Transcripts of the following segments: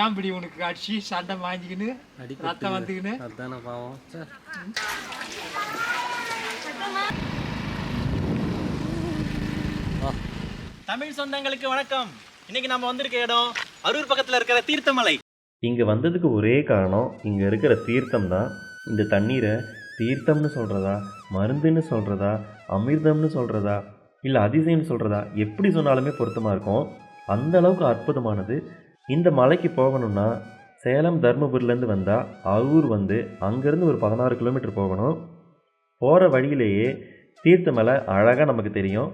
ஏன் இப்படி உனக்கு அடிச்சு சண்டை வாங்கிக்கின்னு ரத்தம் வந்துக்கின்னு? பாவம். தமிழ் சொந்தங்களுக்கு வணக்கம். இன்னைக்கு நம்ம வந்திருக்க இடம் அரூர் பக்கத்துல இருக்கிற தீர்த்தமலை. இங்கே வந்ததுக்கு ஒரே காரணம் இங்கே இருக்கிற தீர்த்தம் தான். இந்த தண்ணீரை தீர்த்தம்னு சொல்கிறதா மருந்துன்னு சொல்கிறதா அமிர்தம்னு சொல்கிறதா இல்லை அதிசயம்னு சொல்கிறதா எப்படி சொன்னாலுமே பொருத்தமாக இருக்கும். அந்த அளவுக்கு அற்புதமானது. இந்த மலைக்கு போகணும்னா சேலம் தருமபுரிலேருந்து வந்தால் அரூர் வந்து அங்கேருந்து ஒரு பதினாறு கிலோமீட்டர் போகணும். போகிற வழியிலேயே தீர்த்தமலை அழகாக நமக்கு தெரியும்.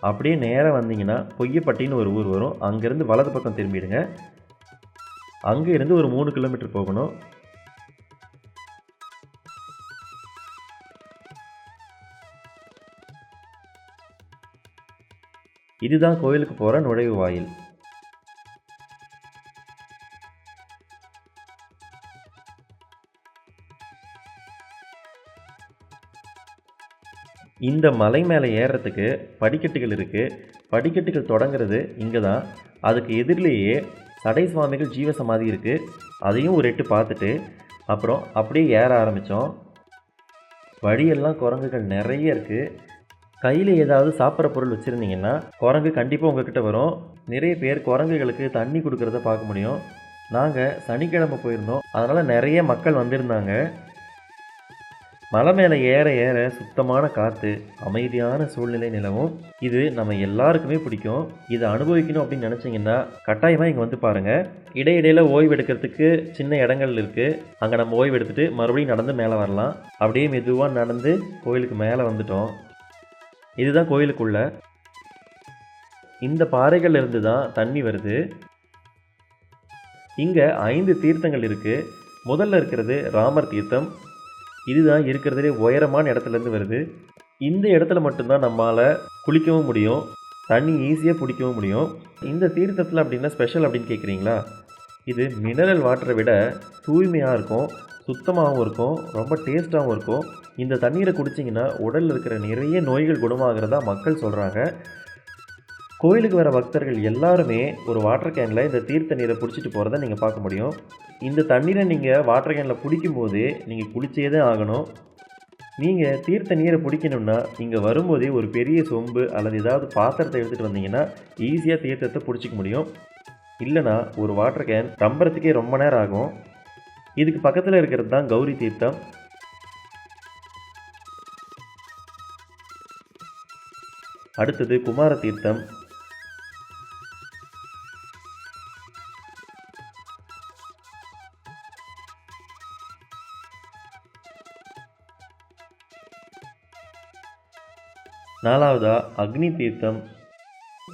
அப்படியே நேராக வந்தீங்கன்னா பொய்யப்பட்டின்னு ஒரு ஊர் வரும். அங்கேருந்து வலது பக்கம் திரும்பிடுங்க. அங்கே இருந்து ஒரு மூணு கிலோமீட்டர் போகணும். இதுதான் கோயிலுக்கு போகிற நுழைவு வாயில். இந்த மலை மேலே ஏறுறதுக்கு படிக்கட்டுகள் இருக்குது படிக்கட்டுகள் தொடங்குறது இங்கே தான் அதுக்கு எதிரிலேயே சடை சுவாமிகள் ஜீவ சமாதி இருக்குது அதையும் ஒரு எட்டு பார்த்துட்டு அப்புறம் அப்படியே ஏற ஆரம்பித்தோம் வழியெல்லாம் குரங்குகள் நிறைய இருக்குது கையில் ஏதாவது சாப்பிட்ற பொருள் வச்சுருந்தீங்கன்னா குரங்கு கண்டிப்பாக உங்ககிட்ட வரும். நிறைய பேர் குரங்குகளுக்கு தண்ணி கொடுக்குறத பார்க்க முடியும். நாங்கள் சனிக்கிழமை போயிருந்தோம். அதனால் நிறைய மக்கள் வந்திருந்தாங்க. மலை மேலே ஏற ஏற சுத்தமான காற்று அமைதியான சூழ்நிலை நிலவும். இது நம்ம எல்லாருக்குமே பிடிக்கும். இதை அனுபவிக்கணும் அப்படின்னு நினச்சிங்கன்னா கட்டாயமாக இங்கே வந்து பாருங்கள் இடையிடையில் ஓய்வு எடுக்கிறதுக்கு சின்ன இடங்கள் இருக்குது அங்கே நம்ம ஓய்வு எடுத்துகிட்டு மறுபடியும் நடந்து மேலே வரலாம். அப்படியே மெதுவாக நடந்து கோயிலுக்கு மேலே வந்துட்டோம். இதுதான் கோயிலுக்குள்ள. இந்த பாறைகள்லேருந்து தான் தண்ணி வருது. இங்கே ஐந்து தீர்த்தங்கள் இருக்குது முதல்ல இருக்கிறது ராமர் தீர்த்தம் இதுதான் இருக்கிறதுலே உயரமான இடத்துலேருந்து வருது. இந்த இடத்துல மட்டும்தான் நம்மளால் குளிக்கவும் முடியும். தண்ணி ஈஸியாக பிடிக்கவும் முடியும். இந்த தீர்த்தத்தில் அப்படின்னா ஸ்பெஷல் அப்படின்னு கேட்குறீங்களா? இது மினரல் வாட்டரை விட தூய்மையாக இருக்கும் சுத்தமாகவும் இருக்கும் ரொம்ப டேஸ்ட்டாகவும் இருக்கும். இந்த தண்ணீரை குடிச்சிங்கன்னா உடலில் இருக்கிற நிறைய நோய்கள் குணமாகிறதா மக்கள் சொல்கிறாங்க கோயிலுக்கு வர பக்தர்கள் எல்லாருமே ஒரு வாட்டர் கேனில் இந்த தீர்த்த நீரை பிடிச்சிட்டு போகிறத நீங்கள் பார்க்க முடியும். இந்த தண்ணீரை நீங்கள் வாட்டர் கேனில் பிடிக்கும்போது நீங்கள் குளிச்சே தான் ஆகணும். நீங்கள் தீர்த்த நீரை பிடிக்கணும்னா இங்கே வரும்போதே ஒரு பெரிய சொம்பு அல்லது ஏதாவது பாத்திரத்தை எடுத்துகிட்டு வந்தீங்கன்னா ஈஸியாக தீர்த்தத்தை பிடிச்சிக்க முடியும். இல்லைனா ஒரு வாட்டர் கேன் ரம்புறதுக்கே ரொம்ப நேரம் ஆகும். இதுக்கு பக்கத்தில் இருக்கிறது தான் கௌரி தீர்த்தம். அடுத்தது குமார தீர்த்தம். நாலாவதா அக்னி தீர்த்தம்.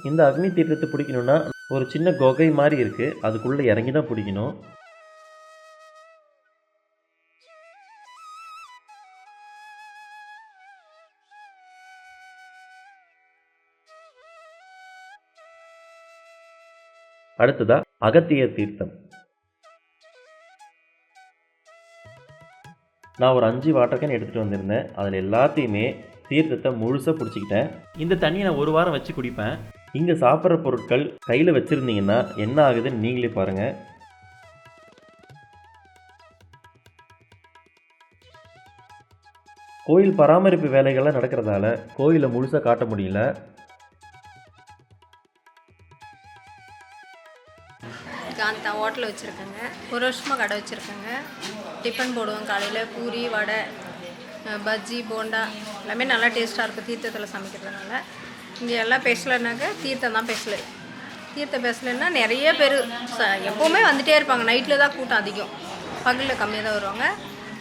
இந்த அக்னி தீர்த்தத்தை பிடிக்கணும்னா ஒரு சின்ன குகை மாதிரி இருக்குது அதுக்குள்ளே இறங்கி தான் பிடிக்கணும். அடுத்ததா அகத்திய தீர்த்தம். நான் ஒரு அஞ்சு வாட்டர் கேன் எடுத்துகிட்டு வந்திருந்தேன். அதில் எல்லாத்தையுமே தீர்த்தத்தை முழுசாக பிடிச்சிக்கிட்டேன். இந்த தண்ணியை நான் ஒரு வாரம் வச்சு குடிப்பேன். இங்கே சாப்பிட்ற பொருட்கள் கையில் வச்சுருந்தீங்கன்னா என்ன ஆகுதுன்னு நீங்களே பாருங்கள் கோயில் பராமரிப்பு வேலைகள்லாம் நடக்கிறதால கோயிலை முழுசாக காட்ட முடியல. காந்தா ஹோட்டல் வச்சுருக்கேங்க. ஒரு வருஷமாக கடை வச்சுருக்கேங்க. டிஃபன் போடுவோம் காலையில். பூரி வடை பஜ்ஜி போண்டா. எல்லாமே நல்லா டேஸ்ட்டாக இருக்கும் தீர்த்தத்தில் சமைக்கிறதுனால. இங்கே எல்லாம் ஸ்பெஷலுனாக்க தீர்த்தம் தான் ஸ்பெஷலு தீர்த்த ஸ்பெஷலுன்னா நிறைய பேர் ச எப்போவுமே வந்துகிட்டே இருப்பாங்க. நைட்டில் தான் கூட்டம் அதிகம். பகலில் கம்மியாக தான் வருவாங்க.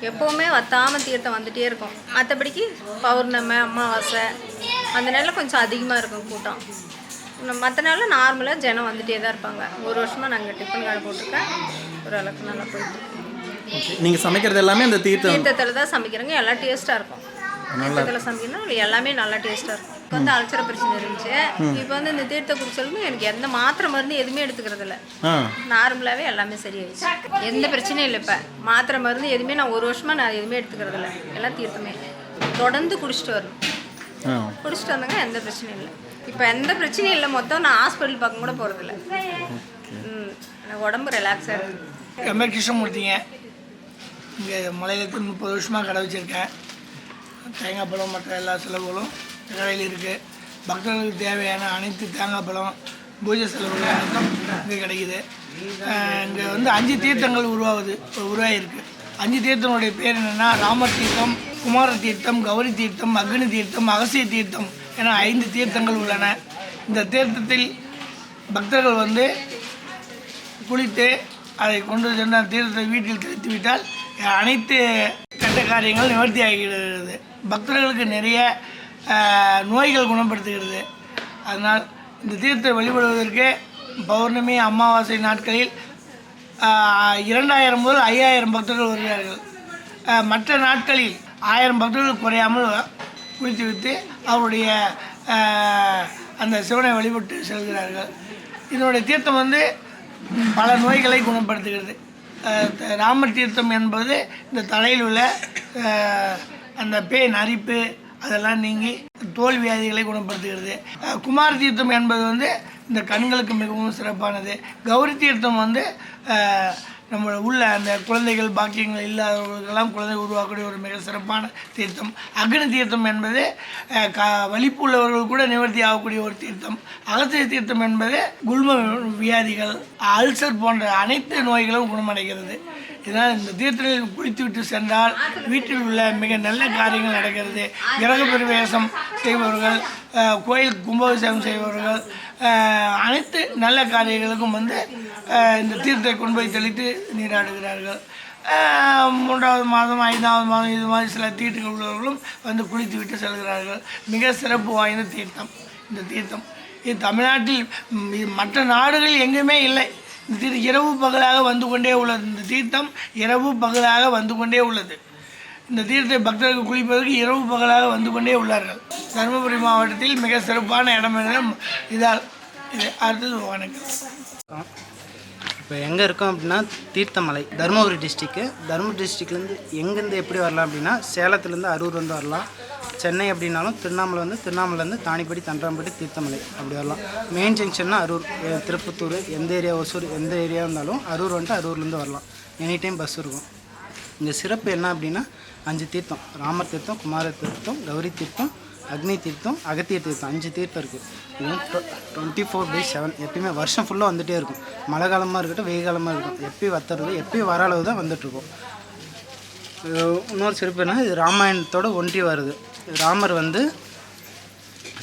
எப்போவுமே வத்தாமல் தீர்த்தம் வந்துகிட்டே இருக்கும். மற்றபடிக்கு பௌர்ணமி அமாவாசை அந்த நேரம் கொஞ்சம் அதிகமாக இருக்கும் கூட்டம். மற்ற நாளில் நார்மலாக ஜனம் வந்துட்டே தான் இருப்பாங்க. ஒரு வருஷமாக நாங்கள் டிஃபன் கடை போட்டிருக்கேன். ஓரளவுக்கு நல்லா போயிட்டு இருக்கு. நீங்க சமைக்கிறது எல்லாமே அந்த தீர்த்தம். தீர்த்தத்தில் தான் சமைக்கிறோங்க. எல்லாம் டேஸ்ட்டாக இருக்கும். தீர்த்தத்தில் சமைக்கணும் இல்லை எல்லாமே நல்லா டேஸ்ட்டாக இருக்கும். இப்போ வந்து அல்சர பிரச்சனை இருந்துச்சு இப்போ வந்து இந்த தீர்த்த குடிச்சாலுமே எனக்கு எந்த மாத்திரை மருந்து எதுவுமே எடுத்துக்கிறது இல்லை. நார்மலாகவே எல்லாமே சரியாயிடுச்சு. எந்த பிரச்சனையும் இல்லை இப்போ. மாத்திரை மருந்து எதுவுமே நான் ஒரு வருஷமாக நான் எதுவுமே எடுத்துக்கிறது இல்லை. எல்லாம் தீர்த்தமே. தொடர்ந்து குடிச்சிட்டு வரணும். குடிச்சிட்டு வந்தாங்க எந்த பிரச்சனையும் இல்லை. இப்போ எந்த பிரச்சனையும் இல்லை. மொத்தம் நான் ஹாஸ்பிட்டல் பக்கம் கூட போகிறதில்ல ம். எனக்கு உடம்பு ரிலாக்ஸாக இருக்குது பேர் கிருஷ்ணமூர்த்திங்க. இங்கே மலையிலேருந்து முப்பது வருஷமாக கடை வச்சுருக்கேன். தேங்காய் பழம் மற்ற எல்லா செலவுகளும் கடையில் இருக்குது பக்தர்களுக்கு தேவையான அனைத்து தேங்காய் பழம் பூஜை செலவுகள் அனைத்தும் இங்கே கிடைக்குது. இங்கே வந்து அஞ்சு தீர்த்தங்கள் உருவாகுது உருவாகிருக்கு அஞ்சு தீர்த்தனுடைய பேர் என்னென்னா ராமர் தீர்த்தம் குமார தீர்த்தம் கௌரி தீர்த்தம் அக்னி தீர்த்தம் அகசிய தீர்த்தம் என ஐந்து தீர்த்தங்கள் உள்ளன. இந்த தீர்த்தத்தில் பக்தர்கள் வந்து குளித்து அதை கொண்டு சென்று அந்த தீர்த்தத்தை வீட்டில் கழித்து விட்டால் அனைத்து கெட்ட காரியங்கள் நிவர்த்தி ஆகிறது பக்தர்களுக்கு நிறைய நோய்கள் குணப்படுத்துகிறது. அதனால் இந்த தீர்த்தத்தை வழிபடுவதற்கு பௌர்ணமி அமாவாசை நாட்களில் இரண்டாயிரம் முதல் ஐயாயிரம் பக்தர்கள் வருகிறார்கள். மற்ற நாட்களில் ஆயிரம் பக்தர்கள் குறையாமல் குளித்துவிட்டு அவருடைய அந்த சிவனை வழிபட்டு செல்கிறார்கள். இதனுடைய தீர்த்தம் வந்து பல நோய்களை குணப்படுத்துகிறது. ராம ராமர் தீர்த்தம் என்பது இந்த தலையில் உள்ள அந்த பேன் அரிப்பு அதெல்லாம் நீங்கி தோல் வியாதிகளை குணப்படுத்துகிறது. குமார தீர்த்தம் என்பது வந்து இந்த கண்களுக்கு மிகவும் சிறப்பானது. கௌரி தீர்த்தம் வந்து நம்ம உள்ள அந்த குழந்தைகள் பாக்கியங்கள் இல்லாதவர்களுக்கெல்லாம் குழந்தை உருவாக்கக்கூடிய ஒரு மிக சிறப்பான தீர்த்தம். அக்னி தீர்த்தம் என்பது க வலிப்பு உள்ளவர்கள் கூட நிவர்த்தி ஆகக்கூடிய ஒரு தீர்த்தம். அகத்திய தீர்த்தம் என்பது குல்ம வியாதிகள் அல்சர் போன்ற அனைத்து நோய்களும் குணமடைகிறது. இதனால் இந்த தீர்த்தத்தில் குளித்துவிட்டு சென்றால் வீட்டில் உள்ள மிக நல்ல காரியங்கள் நடக்கிறது. கிரக பிரவேசம் செய்பவர்கள் கோயில் கும்பாபிஷேகம் செய்பவர்கள் அனைத்து நல்ல காரியங்களுக்கும் வந்து இந்த தீர்த்தத்தை கொண்டு போய் தெளித்து நீராடுகிறார்கள். மூன்றாவது மாதம் ஐந்தாவது மாதம் இது மாதிரி சில தீர்த்தங்கள் உள்ளவர்களும் வந்து குளித்து விட்டு செல்கிறார்கள். மிக சிறப்பு வாய்ந்த தீர்த்தம் இந்த தீர்த்தம். இது தமிழ்நாட்டில் இது மற்ற நாடுகள் எங்குமே இல்லை. இந்த தீர் இரவு பகலாக வந்து கொண்டே உள்ளது. இந்த தீர்த்தம் இரவு பகலாக வந்து கொண்டே உள்ளது. இந்த தீர்த்தை பக்தர்கள் குளிப்பதற்கு இரவு பகலாக வந்து கொண்டே உள்ளார்கள். தருமபுரி மாவட்டத்தில் மிக சிறப்பான இடம் என இதால் இது அடுத்தது வணக்கம். இப்போ எங்கே இருக்கோம் அப்படின்னா தீர்த்தமலை தருமபுரி டிஸ்ட்ரிக்கு தருமபுரி டிஸ்ட்ரிக்ட்லேருந்து எங்கேருந்து எப்படி வரலாம் அப்படின்னா சேலத்துலேருந்து அரூர் வந்து வரலாம். சென்னை அப்படின்னாலும் திருவண்ணாமலை வந்து திருவண்ணாமலேருந்து தானிப்படி தண்டராம்பட்டி தீர்த்தமலை அப்படி வரலாம். மெயின் ஜங்ஷன்னா அரூர் திருப்பத்தூர் எந்த ஏரியா ஒசூர் எந்த ஏரியா இருந்தாலும் அரூர் வந்துட்டு அரூர்லேருந்து வரலாம். எனி டைம் பஸ் இருக்கும். இங்கே சிறப்பு என்ன அப்படின்னா அஞ்சு தீர்த்தம் ராமர் தீர்த்தம் குமார தீர்த்தம் கௌரி தீர்த்தம் அக்னி தீர்த்தம் அகத்திய தீர்த்தம். அஞ்சு தீர்த்தம் இருக்குது இது டுவெண்ட்டி ஃபோர் பை செவன் எப்பயுமே வருஷம் ஃபுல்லாக வந்துகிட்டே இருக்கும். மழை காலமாக இருக்கட்டும் வெயில் காலமாக இருக்கட்டும். எப்பயும் வத்துறது எப்பயும் வர அளவு தான் வந்துட்டுருக்கும் இன்னொரு சிறப்பு என்ன இது ராமாயணத்தோட ஒன்றி வருது. ராமர் வந்து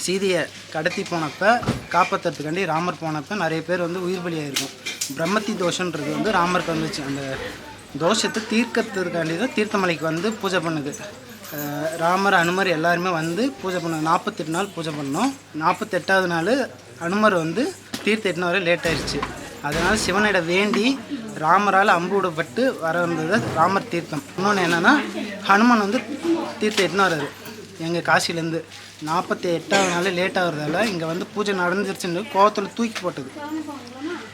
சீதையை கடத்தி போனப்போ காப்பாற்றுறதுக்காண்டி ராமர் போனப்போ நிறைய பேர் வந்து உயிர் பலியாயிருக்கும். பிரம்மத்தி தோஷன்றது வந்து ராமருக்கு வந்துச்சு. அந்த தோஷத்தை தீர்க்கிறதுக்காண்டி தான் தீர்த்தமலைக்கு வந்து பூஜை பண்ணுது. ராமர் அனுமர் எல்லாருமே வந்து பூஜை பண்ணோம் நாற்பத்தெட்டு நாள் பூஜை பண்ணோம். நாற்பத்தெட்டாவது நாள் அனுமர் வந்து தீர்த்த எட்டின வரை லேட் ஆயிடுச்சு அதனால் சிவனிட வேண்டி ராமரால் அம்பு விடப்பட்டு வர வந்தது ராமர் தீர்த்தம். இன்னொன்று என்னென்னா ஹனுமான் வந்து தீர்த்த எட்டின வர்றாரு எங்கள் காசிலேருந்து நாற்பத்தி எட்டாவது நாள் லேட் ஆகிறதால இங்கே வந்து பூஜை நடந்துருச்சுன்னு கோவத்தில் தூக்கி போட்டது.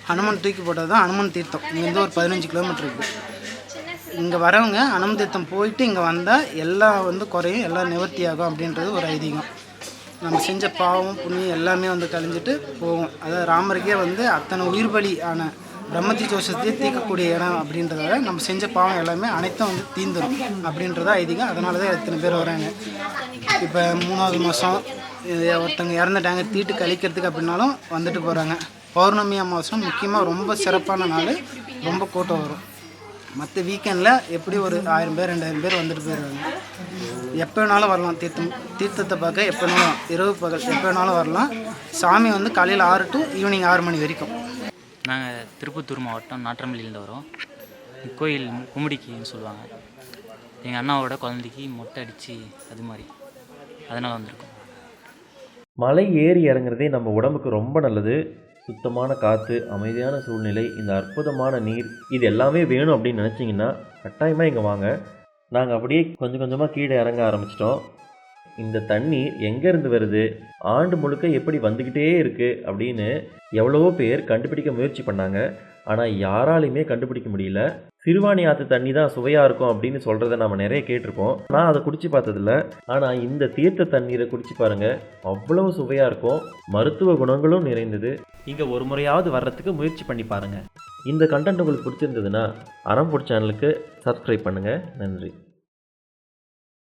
ஹனுமன் தூக்கி போட்டது தான் ஹனுமன் தீர்த்தம். இங்கேருந்து ஒரு பதினஞ்சு கிலோமீட்டர் இருக்குது இங்கே வரவங்க அனுமன் போயிட்டு இங்கே வந்தால் எல்லாம் வந்து குறையும் எல்லாம் நிவர்த்தி ஆகும் அப்படின்றது ஒரு ஐதீகம். நம்ம செஞ்ச பாவம் புண்ணியம் எல்லாமே வந்து கழிஞ்சிட்டு போகும். அதாவது ராமருக்கே வந்து அத்தனை உயிர் பலி ஆன பிரம்மத்தி தோஷத்தையே தீர்க்கக்கூடிய இடம் அப்படின்றதால நம்ம செஞ்ச பாவம் எல்லாமே அனைத்தும் வந்து தீந்துடும் அப்படின்றத ஐதீகம். அதனால தான் எத்தனை பேர் வராங்க. இப்போ மூணாவது மாதம் ஒருத்தவங்க இறந்துட்டாங்க தீட்டு கழிக்கிறதுக்கு அப்படின்னாலும் வந்துட்டு போகிறாங்க பௌர்ணமி அமாவாசை முக்கியமாக ரொம்ப சிறப்பான நாள் ரொம்ப கூட்டம் வரும். மற்ற வீக்கெண்டில் எப்படி ஒரு ஆயிரம் பேர் ரெண்டாயிரம் பேர் வந்துட்டு போயிடுவாங்க எப்போ வேணாலும் வரலாம். தீர்த்தம் தீர்த்தத்தை பார்க்க எப்போ வேணாலும் இரவு பகல் எப்போ வேணாலும் வரலாம். சாமி வந்து காலையில் ஆறு டு ஈவினிங் ஆறு மணி வரைக்கும். நாங்கள் திருப்பத்தூர் மாவட்டம் நாற்றம்பள்ளியிலேருந்து வரோம். கோயில் கும்மிடிக்கின்னு சொல்லுவாங்க. எங்கள் அண்ணாவோட குழந்தைக்கு மொட்டை அடித்து அது மாதிரி. அதனால் வந்திருக்கோம். மலை ஏறி இறங்குறதே நம்ம உடம்புக்கு ரொம்ப நல்லது. சுத்தமான காற்று அமைதியான சூழ்நிலை இந்த அற்புதமான நீர் இது எல்லாமே வேணும் அப்படின்னு நினச்சிங்கன்னா கட்டாயமாக இங்கே வாங்க. நாங்கள் அப்படியே கொஞ்சம் கொஞ்சமாக கீழே இறங்க ஆரம்பிச்சிட்டோம். இந்த தண்ணீர் எங்கேருந்து வருது? ஆண்டு முழுக்க எப்படி வந்துக்கிட்டே இருக்குது அப்படின்னு எவ்வளவோ பேர் கண்டுபிடிக்க முயற்சி பண்ணாங்க. ஆனால் யாராலையுமே கண்டுபிடிக்க முடியல. சிறுவாணி ஆற்று தண்ணி தான் சுவையாக இருக்கும் அப்படின்னு சொல்கிறத நம்ம நிறைய கேட்டிருப்போம். நான் அதை குடிச்சு பார்த்ததில்ல. ஆனால் இந்த தீர்த்த தண்ணீரை குடிச்சு பாருங்கள் அவ்வளவு சுவையாக இருக்கும். மருத்துவ குணங்களும் நிறைந்தது. இங்கே ஒரு முறையாவது வர்றதுக்கு முயற்சி பண்ணி பாருங்கள் இந்த கண்டென்ட் உங்களுக்கு பிடிச்சிருந்ததுன்னா அறம் சேனலுக்கு சப்ஸ்கிரைப் பண்ணுங்கள் நன்றி.